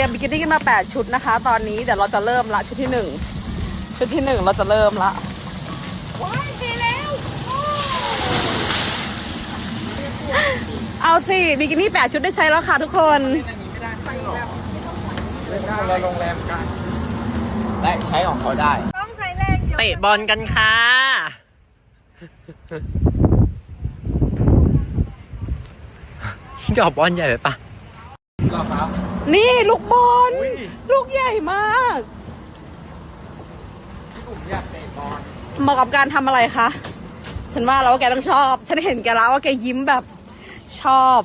ตรียมบิกินี่กันมา 8 ชุดนะคะ ตอนนี้เดี๋ยวเราจะเริ่มละชุดที่ 1 ชุดที่ 1 เราจะเริ่มละว้ายเทแล้วเอาสิบิกินี่8ชุดได้ใช้แล้วค่ะทุกคนเล่นคนละโรงแรมกันได้ใช้ของเขาได้ ต้องใช้แรงเยอะเตะบอลกันค่ะหยอบบอลใหญ่ไปปะรอครับ นี่ลูกบอลอุ๊ย ลูกใหญ่มาก พี่ผมอยากเตะบอลเหมาะกับการทำอะไรคะ ฉันว่าแล้วว่าแกต้องชอบ ฉันเห็นแกแล้วว่าแกยิ้มแบบชอบ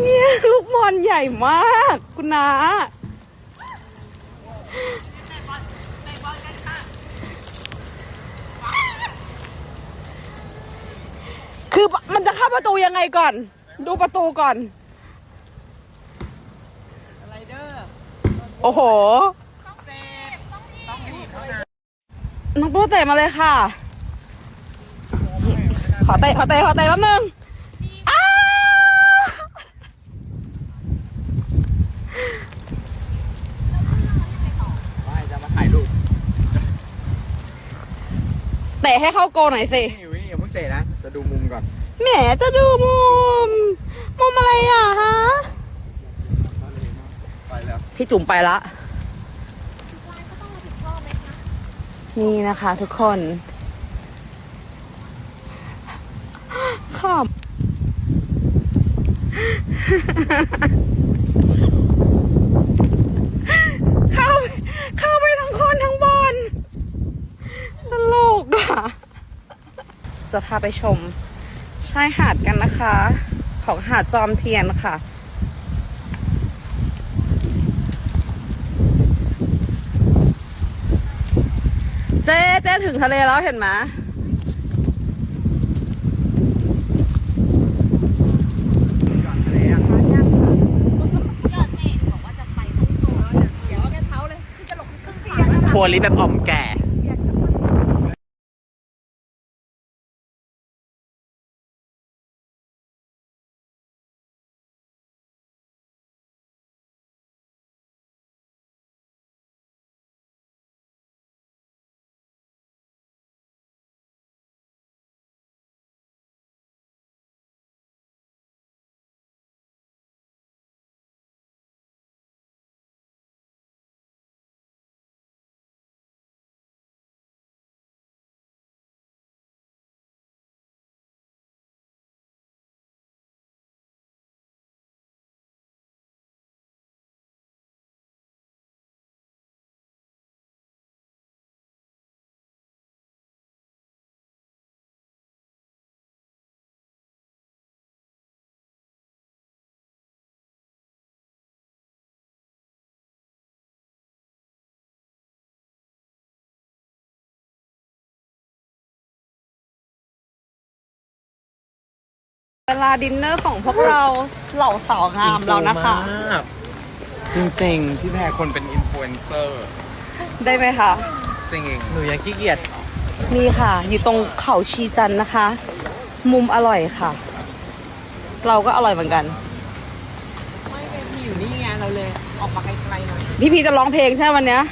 เยี่ยลูกบอลใหญ่มาก คุณนา คือมันจะเข้าประตูยังไงก่อน ดูประตูก่อนโอ้โห น้องตู้เตะมาเลยค่ะ ขอเตะขอเตะขอเตะแป๊บนึงอ้าไม่จะมาถ่ายรูปเตะให้เข้าโกหน่อยสิ นี่ ตะนะ จะดูมุมก่อน แหมจะดูมุม มุมอะไรอะฮะ ไปแล้ว พี่จุ๋มไปละ นี่นะคะทุกคนขอบ เข้า เข้าไปทั้งคนทั้งบอลตลกอะ จะพาไปชมชายหาดกันนะคะ ของหาดจอมเทียนค่ะ เจ๊เจ๊ถึงทะเลแล้วเห็นไหมเดี๋ยวเอาแค่เท้าเลยที่จะหลบครึ่งเตียงทัวริสแบบอ่อมแก่ เวลาดินเนอร์ของพวกเราเหล่าสาวงามเรานะคะจริงๆพี่แพรคนเป็นอินฟลูเอนเซอร์ได้ไหมคะ จริงเองหนูยังขี้เกียจนี่ค่ะ อยู่ตรงเขาชีจันทร์นะคะ มุมอร่อยค่ะ เราก็อร่อยเหมือนกัน ไม่เป็นพี่อยู่นี่ไงเราเลยออกมาไกลๆหน่อยพี่พีจะร้องเพลงใช่ไหมวันเนี้ย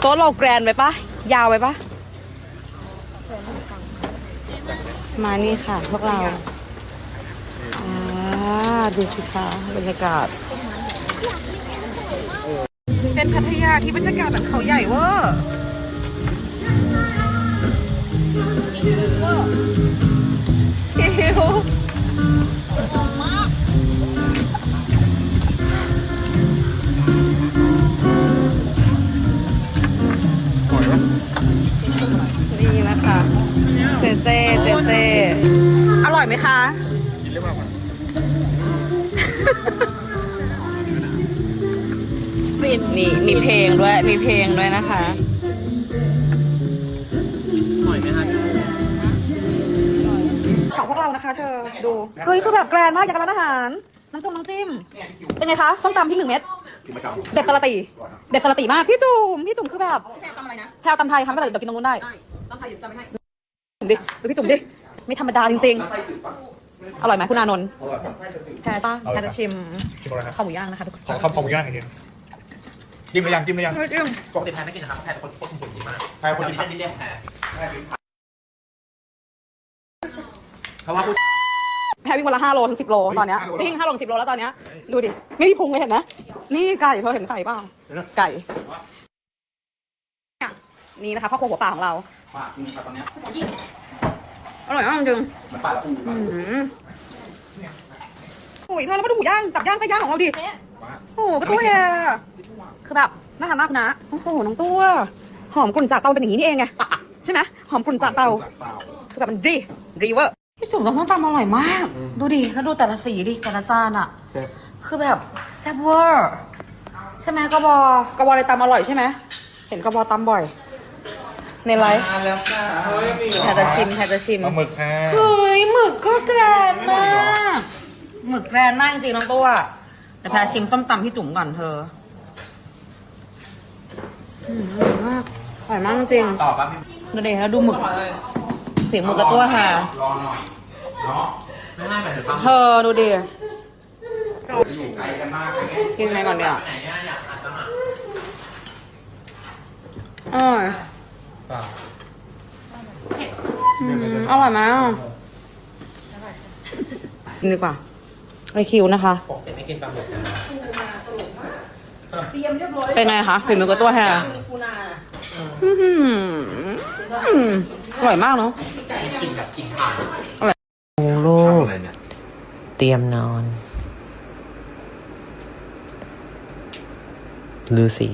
โต๊ะเราแกรนไปปะยาวไปปะ มานี่ค่ะ พวกเราอ่าดูสิคะบรรยากาศ เป็นพัทยาที่บรรยากาศแบบเขาใหญ่เวอร์หิว อร่อยไหมคะ กินหรือเปล่ามีมีเพลงด้วย มีเพลงด้วยนะคะ หน่อยไหมคะของพวกเรานะคะเธอ ดู เฮ้ย คือแบบแกรนด์มากอย่างกับร้านอาหาร น้ำจงน้ำจิ้ม เป็นไงคะส้มตำพริกหนึ่งเม็ด เด็ดกระตีเด็ดกระตีมาก พี่จุ๋มพี่จุ๋มคือแบบแพลวตำอะไรนะแพลวตำไทยค่ะไม่เป็นไรเดี๋ยวกินตรงนู้นได้ตำไทยอยู่ตำไม่ให้ดิดูพี่จุ๋มดิ ไม่ธรรมดาจริงๆอร่อยไหมคุณอานนท์แพรจ้าแพรจะชิมชิมอะไรครับข้าวหมูย่างนะคะทุกคนขอข้าวขอหมูย่างอีกทีจิ้มหรือยังจิ้มหรือยังไม่จิ้มปกติแพนไม่กินนะครับแพนเป็นคนควบคุมหุ่นดีมากใช่คนเดี๋ยวที่นี้แพนไม่เรียกแพนเพราะว่าผู้แพรวิ่งวันละห้าโลถึงสิบโลตอนเนี้ยจริงห้าโลถึงสิบโลแล้วตอนเนี้ยดูดิไม่มีพุงเลยเห็นไหมนี่ไก่เธอเห็นไก่เปล่าไก่เนี่ยนี่นะคะพ่อครัวหัวป่าของเราปากจริงครับตอนเนี้ย อร่อยมากจริงมันปากปูอืมโอ้ยเธอแล้วมาดูหมูย่างตับย่างไส้ย่างของเราดิโอ้โหก็ตัวแฮคือแบบน่าทานมากนะโอ้โหน้องตัวหอมกลุ่นจากเตาเป็นอย่างนี้นี่เองไงใช่ไหมหอมกลุ่นจากเตาคือแบบมันรีรีเวอร์ที่จุ่มกับส้มตำอร่อยมาก ดูดิแล้วดูแต่ละสีดิแต่ละจานอะคือแบบแซ่บเวอร์ใช่ไหมกระบอกระบอเลยตำอร่อยใช่ไหมเห็นกระบอตำบ่อย ในไลฟ์มาแล้วค่ะเฮ้ยมีเหรอแพรจะชิมแพรจะชิมปลาหมึกค่ะเฮ้ยหมึกก็แกรนมากหมึกแกรนมากจริงๆน้องตัวแต่แพรชิมส้มตำพี่จุ๋มก่อนเธออืมอร่อยมากอร่อยมากจริงต่อป่ะพี่ดูดิแล้วดูหมึก เสียงหมึกกับตัวค่ะรอหน่อยเนาะไม่ให้หมายถึงปั๊มเธอดูดิจะอยู่ไกลกันมากเลยไงกินอะไรก่อนเนี่ยไปไหนเนี่ยอยากอาจจะมาอร่อยเปล่าอืมอร่อยมากนี่ดีกว่าไอคิวนะคะ ปกติไม่กินปลาหมึกนะเป็นไงคะฝีมือกับตัวแฮร์อื้อหืออร่อยมากเนาะกินแบบกินทานลูก อะไรเนี่ยเตรียมนอนลือสี